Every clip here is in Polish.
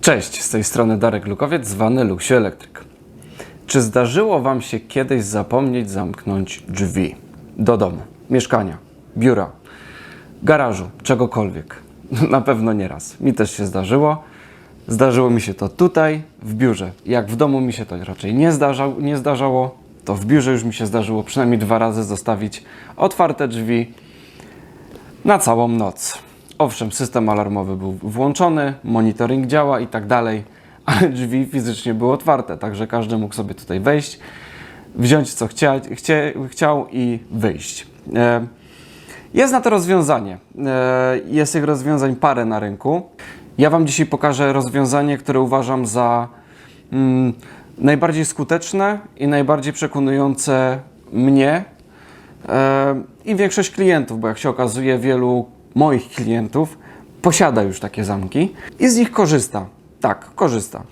Cześć, z tej strony Darek Lukowiec, zwany Luksio Elektryk. Czy zdarzyło Wam się kiedyś zapomnieć zamknąć drzwi do domu, mieszkania, biura, garażu, czegokolwiek? Na pewno nie raz. Mi też się zdarzyło. Zdarzyło mi się to tutaj, w biurze. Jak w domu mi się to raczej nie, zdarzał, nie zdarzało, to w biurze już mi się zdarzyło przynajmniej dwa razy zostawić otwarte drzwi na całą noc. Owszem, system alarmowy był włączony, monitoring działa i tak dalej, ale drzwi fizycznie były otwarte, także każdy mógł sobie tutaj wejść, wziąć co chcia, chciał i wyjść. E, Jest na to rozwiązanie. E, Jest tych rozwiązań parę na rynku. Ja Wam dzisiaj pokażę rozwiązanie, które uważam za mm, najbardziej skuteczne i najbardziej przekonujące mnie E, i większość klientów, bo jak się okazuje, wielu moich klientów posiada już takie zamki i z nich korzysta. Tak, korzysta.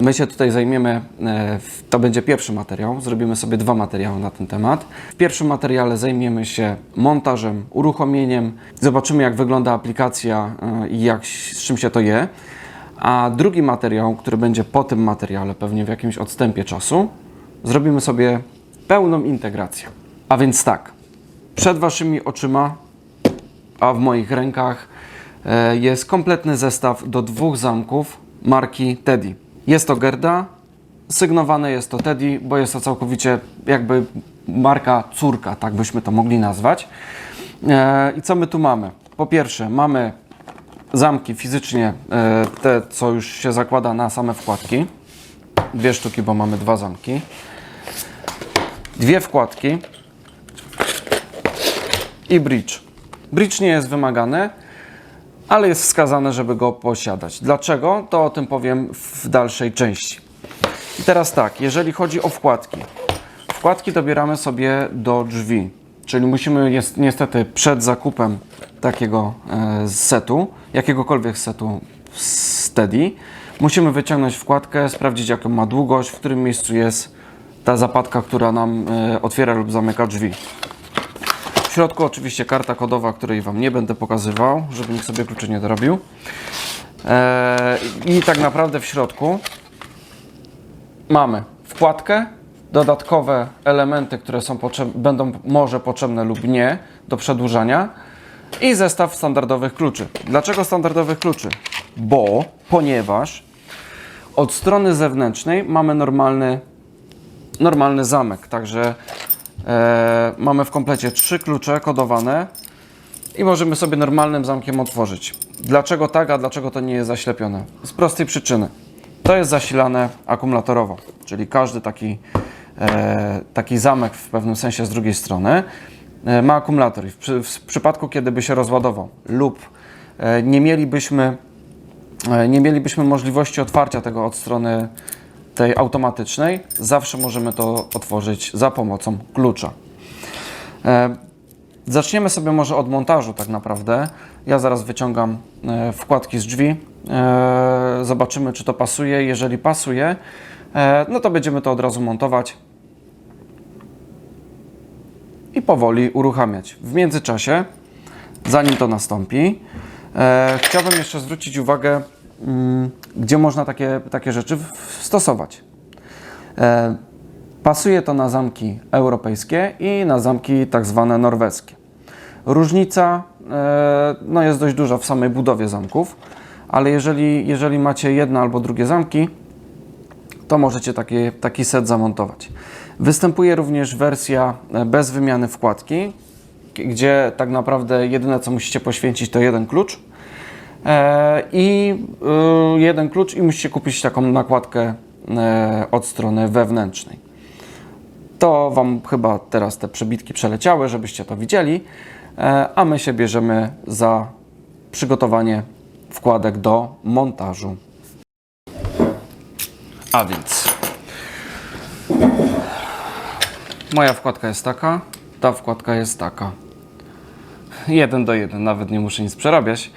My się tutaj zajmiemy, e, to będzie pierwszy materiał, zrobimy sobie dwa materiały na ten temat. W pierwszym materiale zajmiemy się montażem, uruchomieniem, zobaczymy jak wygląda aplikacja e, i jak, z czym się to je. A drugi materiał, który będzie po tym materiale, pewnie w jakimś odstępie czasu, zrobimy sobie pełną integrację. A więc tak, przed Waszymi oczyma, a w moich rękach e, jest kompletny zestaw do dwóch zamków marki Teddy. Jest to Gerda, sygnowane jest to Teddy, bo jest to całkowicie jakby marka córka, tak byśmy to mogli nazwać. E, I co my tu mamy? Po pierwsze, mamy zamki fizycznie, e, te co już się zakłada na same wkładki. Dwie sztuki, bo mamy dwa zamki. Dwie wkładki i bridge. Bridge nie jest wymagany, ale jest wskazane, żeby go posiadać. Dlaczego? To o tym powiem w dalszej części. I teraz tak, jeżeli chodzi o wkładki. Wkładki dobieramy sobie do drzwi, czyli musimy niestety przed zakupem takiego e, setu, jakiegokolwiek setu Steady, musimy wyciągnąć wkładkę, sprawdzić jaką ma długość, w którym miejscu jest ta zapadka, która nam e, otwiera lub zamyka drzwi. Środku oczywiście karta kodowa, której Wam nie będę pokazywał, żeby nikt sobie kluczy nie dorobił. Eee, I tak naprawdę w środku mamy wkładkę, dodatkowe elementy, które są będą może potrzebne lub nie do przedłużania i zestaw standardowych kluczy. Dlaczego standardowych kluczy? Bo, ponieważ od strony zewnętrznej mamy normalny normalny zamek, także e, mamy w komplecie trzy klucze kodowane i możemy sobie normalnym zamkiem otworzyć. Dlaczego tak, a dlaczego to nie jest zaślepione? Z prostej przyczyny. To jest zasilane akumulatorowo, czyli każdy taki, e, taki zamek w pewnym sensie z drugiej strony e, ma akumulator w, w przypadku, kiedy by się rozładował lub e, nie mielibyśmy e, nie mielibyśmy możliwości otwarcia tego od strony tej automatycznej, zawsze możemy to otworzyć za pomocą klucza. E, Zaczniemy sobie może od montażu tak naprawdę. Ja zaraz wyciągam e, wkładki z drzwi. E, Zobaczymy, czy to pasuje. Jeżeli pasuje, no to będziemy to od razu montować i powoli uruchamiać. W międzyczasie, zanim to nastąpi, chciałbym jeszcze zwrócić uwagę, gdzie można takie, takie rzeczy stosować. E, pasuje to na zamki europejskie i na zamki tak zwane norweskie. Różnica e, no jest dość duża w samej budowie zamków, ale jeżeli, jeżeli macie jedno albo drugie zamki, to możecie taki, taki set zamontować. Występuje również wersja e, bez wymiany wkładki, gdzie tak naprawdę jedyne co musicie poświęcić to jeden klucz i y, jeden klucz i musicie kupić taką nakładkę e, od strony wewnętrznej. To Wam chyba teraz te przebitki przeleciały, żebyście to widzieli, e, a my się bierzemy za przygotowanie wkładek do montażu. A więc moja wkładka jest taka, ta wkładka jest taka. Jeden do jeden, nawet nie muszę nic przerabiać.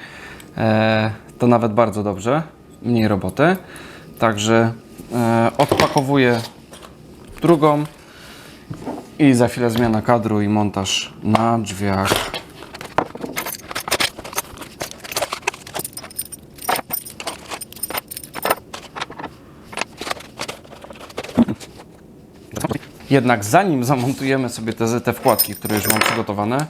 E, to nawet bardzo dobrze, mniej roboty. Także e, odpakowuję drugą i za chwilę zmiana kadru i montaż na drzwiach. Jednak zanim zamontujemy sobie te, te wkładki, które już mam przygotowane,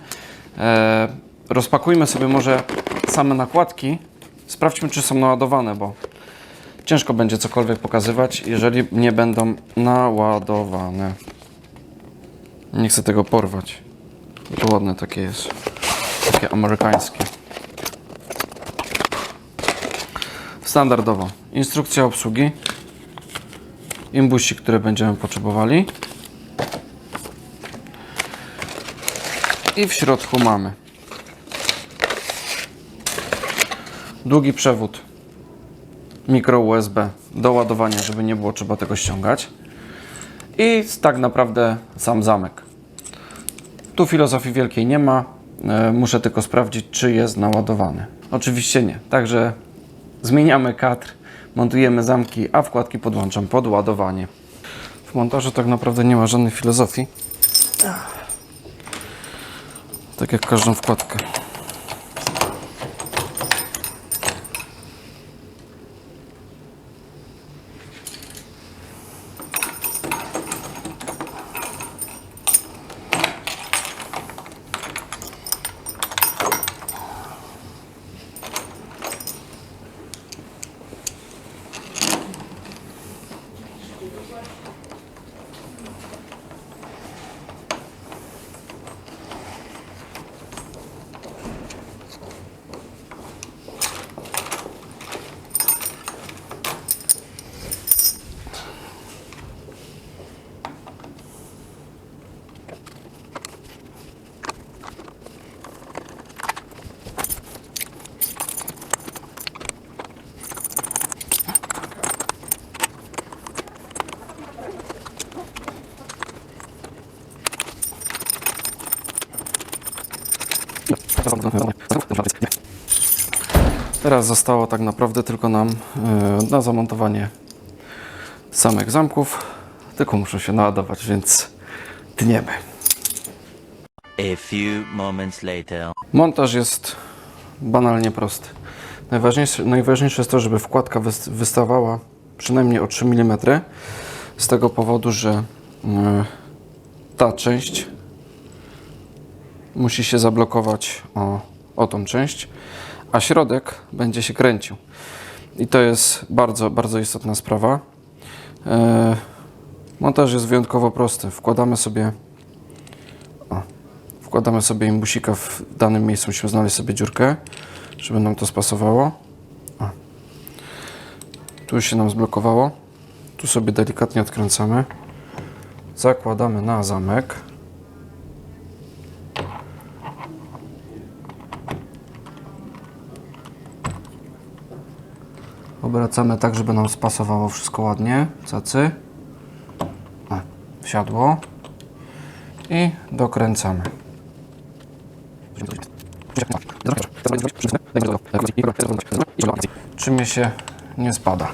e, rozpakujmy sobie może same nakładki. Sprawdźmy, czy są naładowane, bo ciężko będzie cokolwiek pokazywać, jeżeli nie będą naładowane. Nie chcę tego porwać. Ładne takie jest. Takie amerykańskie. Standardowo. Instrukcja obsługi. Imbusik, które będziemy potrzebowali. I w środku mamy długi przewód mikro USB do ładowania, żeby nie było trzeba tego ściągać. I tak naprawdę sam zamek. Tu filozofii wielkiej nie ma. E, Muszę tylko sprawdzić, czy jest naładowany. Oczywiście nie. Także zmieniamy kadr, montujemy zamki, a wkładki podłączam pod ładowanie. W montażu tak naprawdę nie ma żadnej filozofii. Tak jak każdą wkładkę. Teraz zostało tak naprawdę tylko nam e, na zamontowanie samych zamków. Tylko muszą się naładować, więc tniemy. A few moments later. Montaż jest banalnie prosty. Najważniejsze, najważniejsze jest to, żeby wkładka wys- wystawała przynajmniej o 3 mm. Z tego powodu, że e, ta część musi się zablokować o, o tą część, a środek będzie się kręcił. I to jest bardzo, bardzo istotna sprawa. E, montaż jest wyjątkowo prosty. Wkładamy sobie o, wkładamy sobie imbusika w danym miejscu, musimy znaleźć sobie dziurkę, żeby nam to spasowało. O. Tu się nam zblokowało. Tu sobie delikatnie odkręcamy. Zakładamy na zamek. Obracamy tak, żeby nam spasowało wszystko ładnie. Cacy. O, wsiadło. I dokręcamy. Czy mnie się nie spada?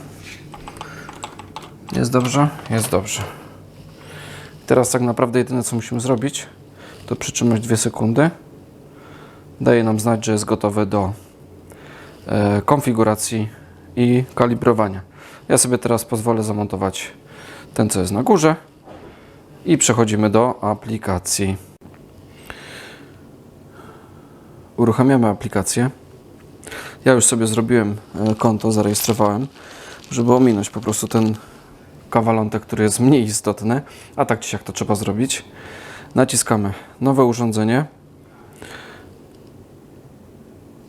Jest dobrze? Jest dobrze. Teraz tak naprawdę jedyne co musimy zrobić, to przytrzymać 2 sekundy. Daje nam znać, że jest gotowe do e, konfiguracji i kalibrowania. Ja sobie teraz pozwolę zamontować ten, co jest na górze i przechodzimy do aplikacji. Uruchamiamy aplikację. Ja już sobie zrobiłem e, konto, zarejestrowałem, żeby ominąć po prostu ten kawalątek, który jest mniej istotny, a tak czy to trzeba zrobić. Naciskamy nowe urządzenie.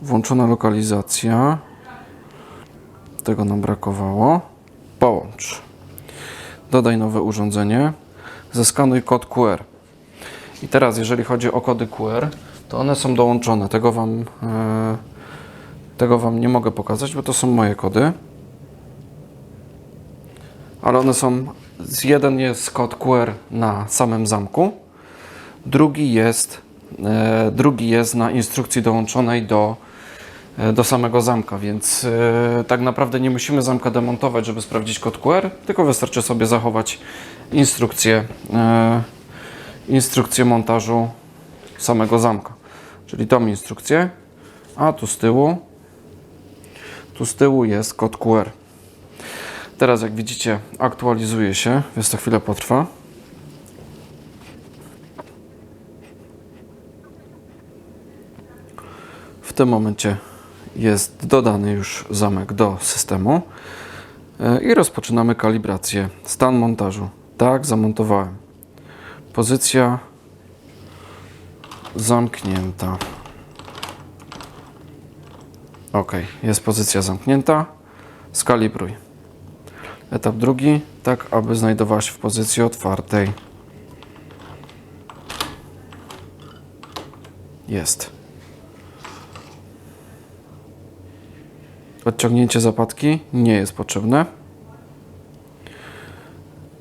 Włączona lokalizacja. Tego nam brakowało. Połącz. Dodaj nowe urządzenie. Zeskanuj kod QR. I teraz, jeżeli chodzi o kody QR, to one są dołączone. Tego Wam, e, tego wam nie mogę pokazać, bo to są moje kody. Ale one są. Jeden jest kod QR na samym zamku, drugi jest, e, drugi jest na instrukcji dołączonej do, E, do samego zamka, więc e, tak naprawdę nie musimy zamka demontować, żeby sprawdzić kod QR, tylko wystarczy sobie zachować instrukcję, e, instrukcję montażu samego zamka. Czyli tą instrukcję, a tu z tyłu, tu z tyłu jest kod QR. Teraz jak widzicie aktualizuje się, więc to chwilę potrwa. W tym momencie jest dodany już zamek do systemu E, i rozpoczynamy kalibrację. Stan montażu. Tak, zamontowałem. Pozycja zamknięta. Ok, jest pozycja zamknięta. Skalibruj. Etap drugi, tak aby znajdowała się w pozycji otwartej. Jest. Odciągnięcie zapadki nie jest potrzebne.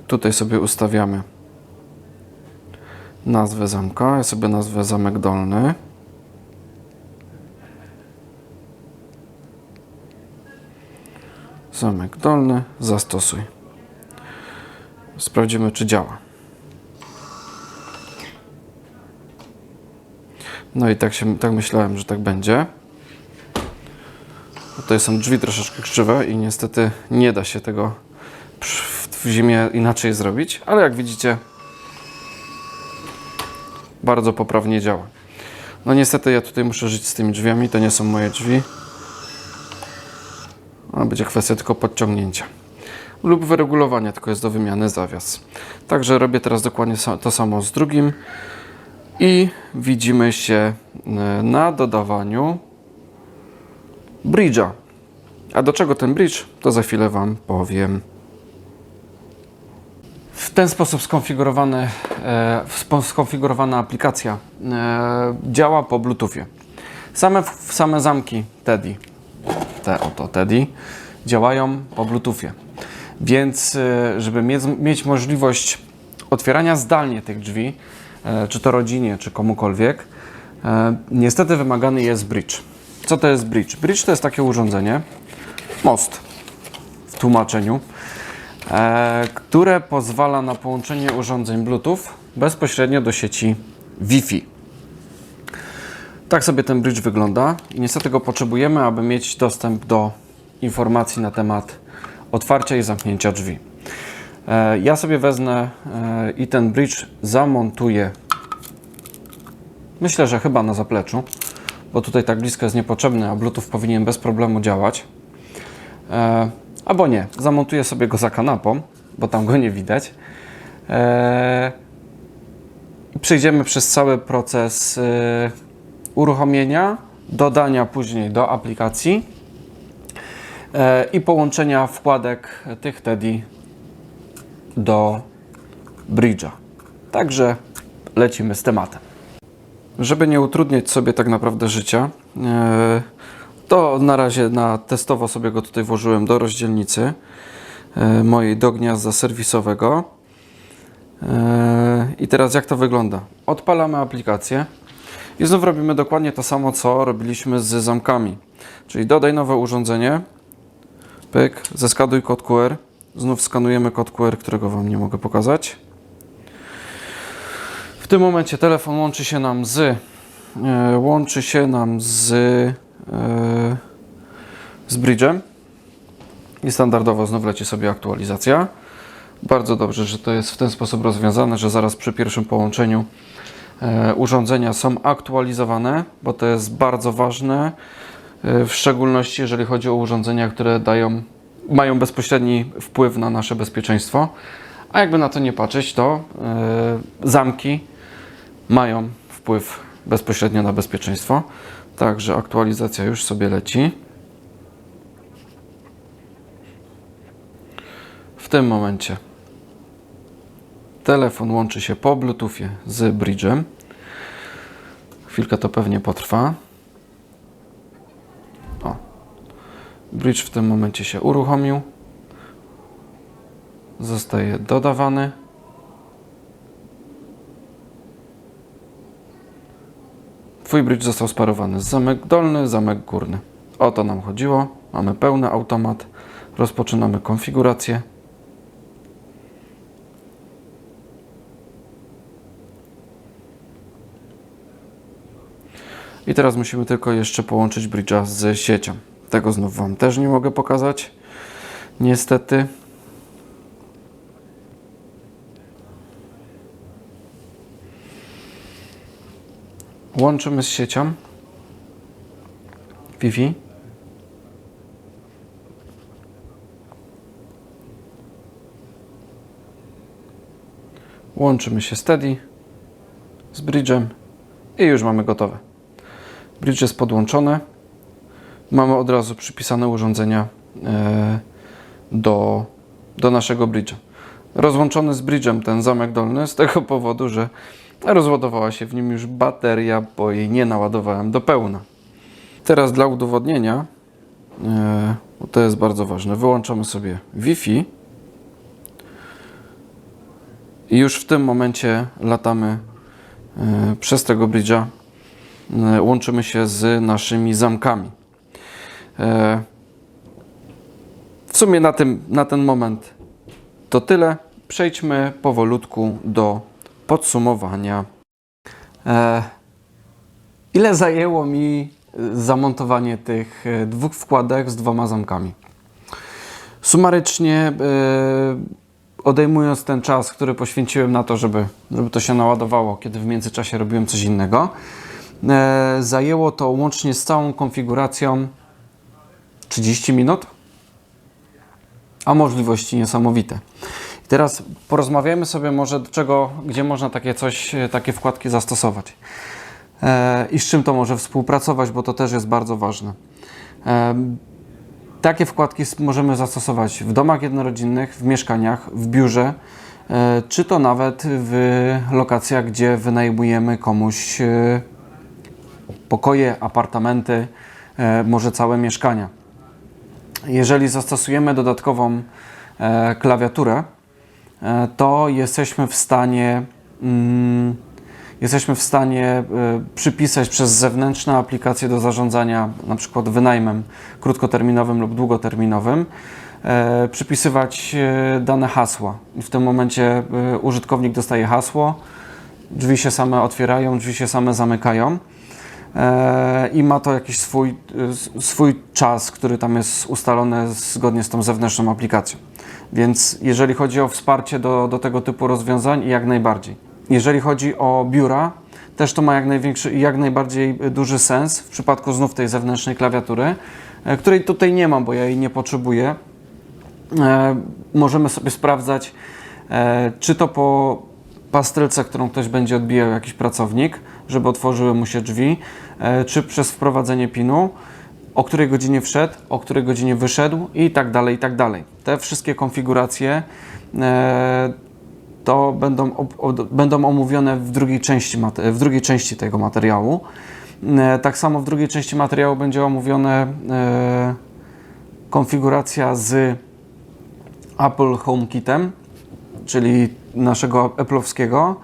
Tutaj sobie ustawiamy nazwę zamka. Ja sobie nazwę zamek dolny. Zamek dolny, zastosuj. Sprawdzimy, czy działa. No i tak, się, tak myślałem, że tak będzie. Tutaj są drzwi troszeczkę krzywe i niestety nie da się tego w zimie inaczej zrobić, ale jak widzicie, bardzo poprawnie działa. No niestety ja tutaj muszę żyć z tymi drzwiami, to nie są moje drzwi. A będzie kwestia tylko podciągnięcia. Lub wyregulowania, tylko jest do wymiany zawias. Także robię teraz dokładnie to samo z drugim. I widzimy się e, na dodawaniu bridge'a. A do czego ten bridge, to za chwilę Wam powiem. W ten sposób skonfigurowany, e, skonfigurowana aplikacja e, działa po Bluetoothie. Same, same zamki Teddy, te oto Teddy, działają po Bluetoothie. Więc, e, żeby mieć, mieć możliwość otwierania zdalnie tych drzwi, e, czy to rodzinie, czy komukolwiek, e, niestety wymagany jest bridge. Co to jest bridge? Bridge to jest takie urządzenie, most w tłumaczeniu, e, które pozwala na połączenie urządzeń Bluetooth bezpośrednio do sieci Wi-Fi. Tak sobie ten bridge wygląda i niestety go potrzebujemy, aby mieć dostęp do informacji na temat otwarcia i zamknięcia drzwi. E, Ja sobie wezmę e, i ten bridge zamontuję. Myślę, że chyba na zapleczu, bo tutaj tak blisko jest niepotrzebny, a Bluetooth powinien bez problemu działać. E, albo nie, zamontuję sobie go za kanapą, bo tam go nie widać. E, przejdziemy przez cały proces e, uruchomienia, dodania później do aplikacji e, i połączenia wkładek tych TEDi do bridge'a. Także lecimy z tematem. Żeby nie utrudniać sobie tak naprawdę życia, e, to na razie na testowo sobie go tutaj włożyłem do rozdzielnicy e, mojej do gniazda serwisowego. E, I teraz jak to wygląda? Odpalamy aplikację i znów robimy dokładnie to samo, co robiliśmy z zamkami. Czyli dodaj nowe urządzenie, pyk, zeskanuj kod QR, znów skanujemy kod QR, którego Wam nie mogę pokazać. W tym momencie telefon łączy się nam z e, łączy się nam z e, z bridge'em i standardowo znów leci sobie aktualizacja. Bardzo dobrze, że to jest w ten sposób rozwiązane, że zaraz przy pierwszym połączeniu e, urządzenia są aktualizowane, bo to jest bardzo ważne, e, w szczególności jeżeli chodzi o urządzenia, które dają, mają bezpośredni wpływ na nasze bezpieczeństwo. A jakby na to nie patrzeć, to e, zamki mają wpływ bezpośrednio na bezpieczeństwo. Także aktualizacja już sobie leci. W tym momencie telefon łączy się po Bluetoothie z bridge'em. Chwilkę to pewnie potrwa. O. Bridge w tym momencie się uruchomił. Zostaje dodawany. Twój bridge został sparowany zamek dolny, zamek górny. O to nam chodziło. Mamy pełny automat. Rozpoczynamy konfigurację. I teraz musimy tylko jeszcze połączyć bridge'a z siecią. Tego znów Wam też nie mogę pokazać. Niestety. Łączymy z siecią. Wi-Fi. Łączymy się steady z bridge'em i już mamy gotowe. Bridge jest podłączony. Mamy od razu przypisane urządzenia e, do, do naszego bridge'a. Rozłączony z bridge'em ten zamek dolny z tego powodu, że rozładowała się w nim już bateria, bo jej nie naładowałem do pełna. Teraz dla udowodnienia, e, bo to jest bardzo ważne, wyłączamy sobie Wi-Fi i już w tym momencie latamy e, przez tego bridge'a, e, łączymy się z naszymi zamkami. W sumie na, tym, na ten moment to tyle. Przejdźmy powolutku do podsumowania. E, Ile zajęło mi zamontowanie tych e, dwóch wkładek z dwoma zamkami? Sumarycznie, e, odejmując ten czas, który poświęciłem na to, żeby, żeby to się naładowało, kiedy w międzyczasie robiłem coś innego, zajęło to łącznie z całą konfiguracją 30 minut, a możliwości niesamowite. Teraz porozmawiajmy sobie może do czego, gdzie można takie coś, e, takie wkładki zastosować e, i z czym to może współpracować, bo to też jest bardzo ważne. E, takie wkładki możemy zastosować w domach jednorodzinnych, w mieszkaniach, w biurze, e, czy to nawet w lokacjach, gdzie wynajmujemy komuś e, pokoje, apartamenty, może całe mieszkania. Jeżeli zastosujemy dodatkową klawiaturę, to jesteśmy w stanie mm, jesteśmy w stanie e, przypisać przez zewnętrzne aplikacje do zarządzania na przykład wynajmem krótkoterminowym lub długoterminowym e, przypisywać e, dane hasła. W tym momencie e, użytkownik dostaje hasło, drzwi się same otwierają, drzwi się same zamykają e, i ma to jakiś swój, e, swój czas, który tam jest ustalony zgodnie z tą zewnętrzną aplikacją. Więc jeżeli chodzi o wsparcie do, do tego typu rozwiązań, jak najbardziej. Jeżeli chodzi o biura, też to ma jak największy i jak najbardziej duży sens w przypadku znów tej zewnętrznej klawiatury, e, której tutaj nie mam, bo ja jej nie potrzebuję. E, możemy sobie sprawdzać, e, czy to po pastylce, którą ktoś będzie odbijał jakiś pracownik, żeby otworzyły mu się drzwi, czy przez wprowadzenie PIN-u, o której godzinie wszedł, o której godzinie wyszedł i tak dalej, i tak dalej. Te wszystkie konfiguracje e, to będą, będą omówione w drugiej, części w drugiej części tego materiału. E, Tak samo w drugiej części materiału będzie omówione e, konfiguracja z Apple HomeKitem, czyli naszego Apple'owskiego.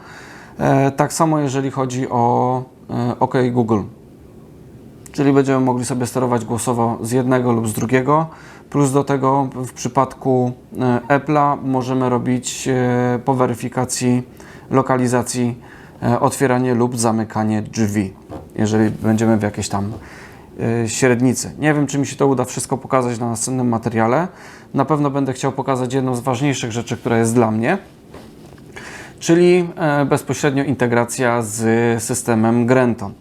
E, Tak samo jeżeli chodzi o e, OK Google. Czyli będziemy mogli sobie sterować głosowo z jednego lub z drugiego. Plus do tego w przypadku e, Apple'a możemy robić e, po weryfikacji lokalizacji e, otwieranie lub zamykanie drzwi, jeżeli będziemy w jakiejś tam średnicy. Nie wiem, czy mi się to uda wszystko pokazać na następnym materiale. Na pewno będę chciał pokazać jedną z ważniejszych rzeczy, która jest dla mnie, czyli bezpośrednio integracja z systemem Grenton.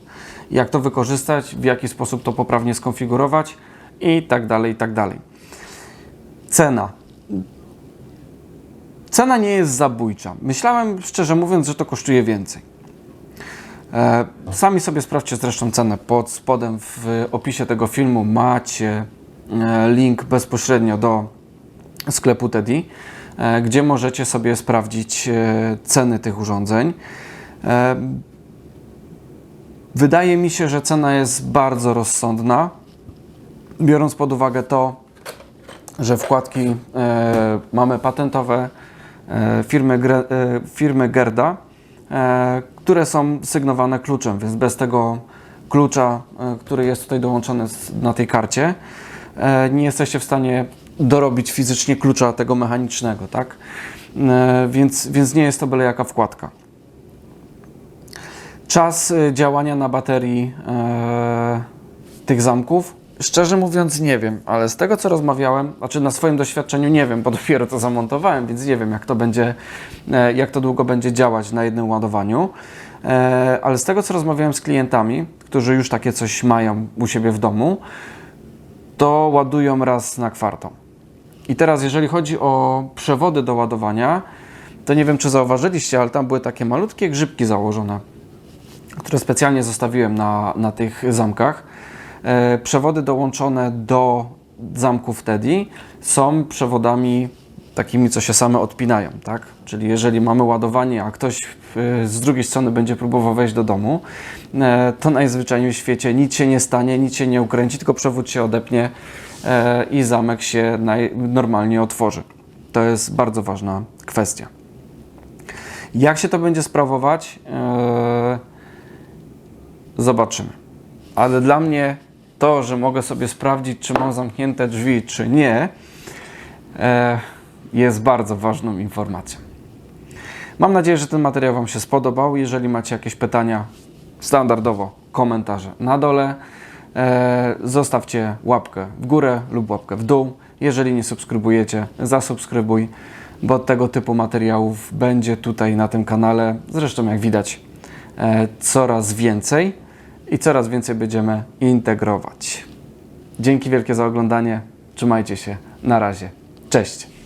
Jak to wykorzystać, w jaki sposób to poprawnie skonfigurować i tak dalej, i tak dalej. Cena. Cena nie jest zabójcza. Myślałem, szczerze mówiąc, że to kosztuje więcej. E, Sami sobie sprawdźcie zresztą cenę. Pod spodem w opisie tego filmu macie e, link bezpośrednio do sklepu Teddy, e, gdzie możecie sobie sprawdzić e, ceny tych urządzeń. Wydaje mi się, że cena jest bardzo rozsądna, biorąc pod uwagę to, że wkładki e, mamy patentowe e, firmy, e, firmy Gerda, e, które są sygnowane kluczem, więc bez tego klucza, e, który jest tutaj dołączony na tej karcie, e, nie jesteście w stanie dorobić fizycznie klucza tego mechanicznego, tak? E, więc, więc nie jest to byle jaka wkładka. Czas y, działania na baterii e, tych zamków? Szczerze mówiąc, nie wiem, ale z tego co rozmawiałem, znaczy na swoim doświadczeniu nie wiem, bo dopiero to zamontowałem, więc nie wiem, jak to będzie, e, jak to długo będzie działać na jednym ładowaniu. E, ale z tego co rozmawiałem z klientami, którzy już takie coś mają u siebie w domu, to ładują raz na kwartał. I teraz, jeżeli chodzi o przewody do ładowania, to nie wiem, czy zauważyliście, ale tam były takie malutkie grzybki założone, które specjalnie zostawiłem na, na tych zamkach. E, przewody dołączone do zamków Teddy są przewodami takimi, co się same odpinają, tak? Czyli jeżeli mamy ładowanie, a ktoś e, z drugiej strony będzie próbował wejść do domu, e, to najzwyczajniej w świecie nic się nie stanie, nic się nie ukręci, tylko przewód się odepnie i zamek się normalnie otworzy. To jest bardzo ważna kwestia. Jak się to będzie sprawować? Zobaczymy. Ale dla mnie to, że mogę sobie sprawdzić, czy mam zamknięte drzwi, czy nie, e, jest bardzo ważną informacją. Mam nadzieję, że ten materiał Wam się spodobał. Jeżeli macie jakieś pytania, standardowo komentarze na dole. E, zostawcie łapkę w górę lub łapkę w dół. Jeżeli nie subskrybujecie, zasubskrybuj, bo tego typu materiałów będzie tutaj na tym kanale. Zresztą, jak widać, coraz więcej i coraz więcej będziemy integrować. Dzięki wielkie za oglądanie. Trzymajcie się. Na razie. Cześć.